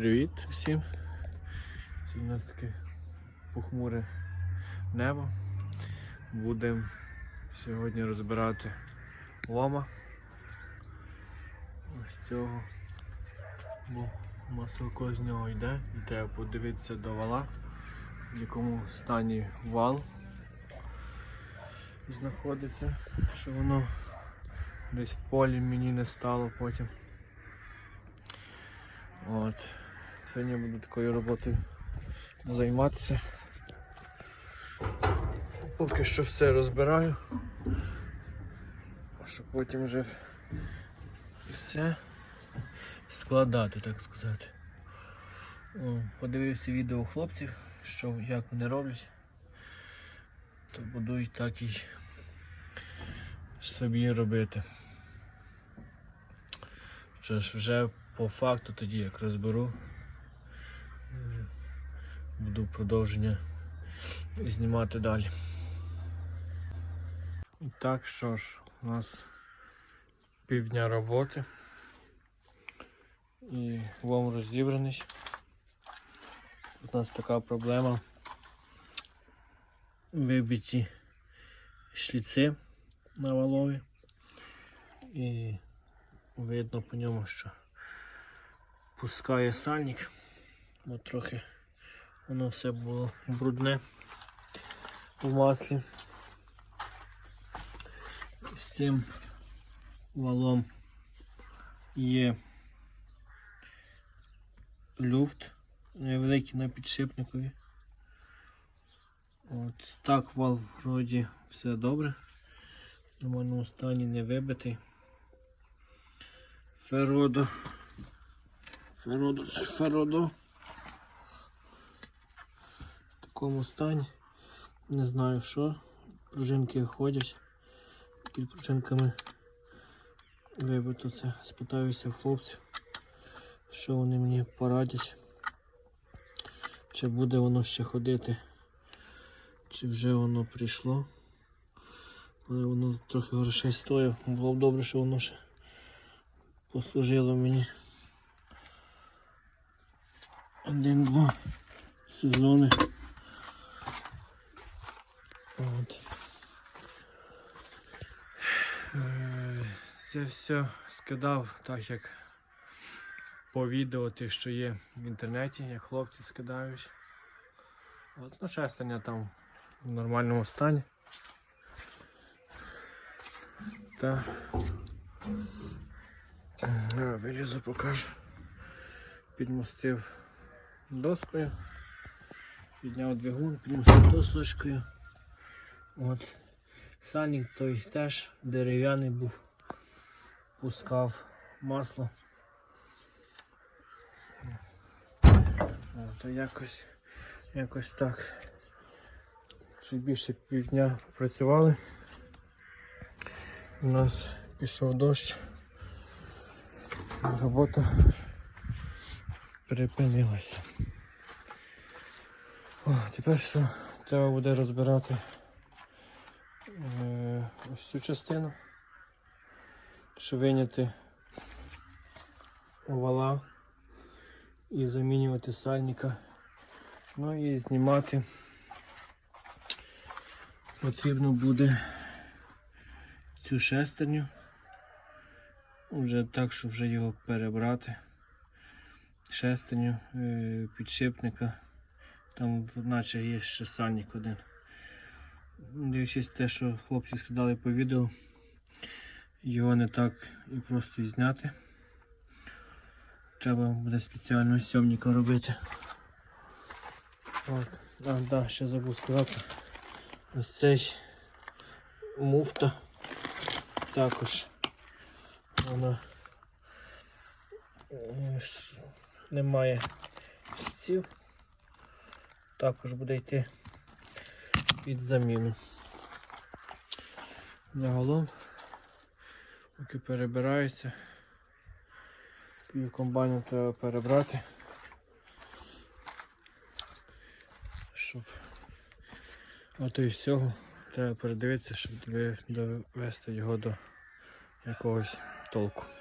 Привіт всім. Сьогодні у нас таке похмуре небо. Будемо сьогодні розбирати лома. Ось цього. Бо маселко з нього йде і треба подивитися до вала, в якому стані вал знаходиться, що воно десь в полі мені не стало потім. От. Сьогодні буду такою роботою займатися. Поки що все розбираю, щоб потім вже все складати, так сказати. Подивився відео хлопців, що як вони роблять, то буду і так і собі робити. Що ж, вже по факту тоді як розберу, буду продовження знімати далі. І так, що ж, у нас півдня роботи і лом розібраний. У нас така проблема. Вибиті шліци на валові і видно по ньому, що пускає сальник, бо трохи воно все було брудне в маслі. З цим валом є люфт невеликий на підшипникові. От так вал вроді все добре. В нормальному стані не вибитий. Феродо. Феродо чи Феродо. Такому стані. Не знаю що. Пружинки ходять. Під пружинками вибито це. Спитаюся в хлопців, що вони мені порадять. Чи буде воно ще ходити, чи вже воно прийшло. Але воно трохи грошей стоїть. Було б добре, що воно ще послужило мені один-два сезони. От. Е, Це все скидав так як по відео тих, що є в інтернеті, як хлопці скидають. От, ну, шестерня там в нормальному стані. Та Е, вилізу покажу. Підмостив доскою, підняв двигун, підмостив досочкою. От. Сальник той теж дерев'яний був, пускав масло. От, якось, якось так. Ще більше півдня працювали. У нас пішов дощ. Робота припинилася. О, тепер що треба буде розбирати ось цю частину, щоб виняти вала і замінювати сальника. Ну і знімати потрібно буде цю шестерню. Вже так, щоб вже його перебрати. Шестерню, е, підшипника. Там наче є ще сальник один. Дивлячись те, що хлопці скидали по відео, його не так і просто і зняти. Треба буде спеціального сьомника робити. От. А, да, ще забув сказати. Ось цей муфта також вона е, ш- щитців. Також буде йти під заміну. Загалом, поки перебирається, пів комбайну треба перебрати, щоб ото і всього треба передивитися, щоб довести його до якогось толку.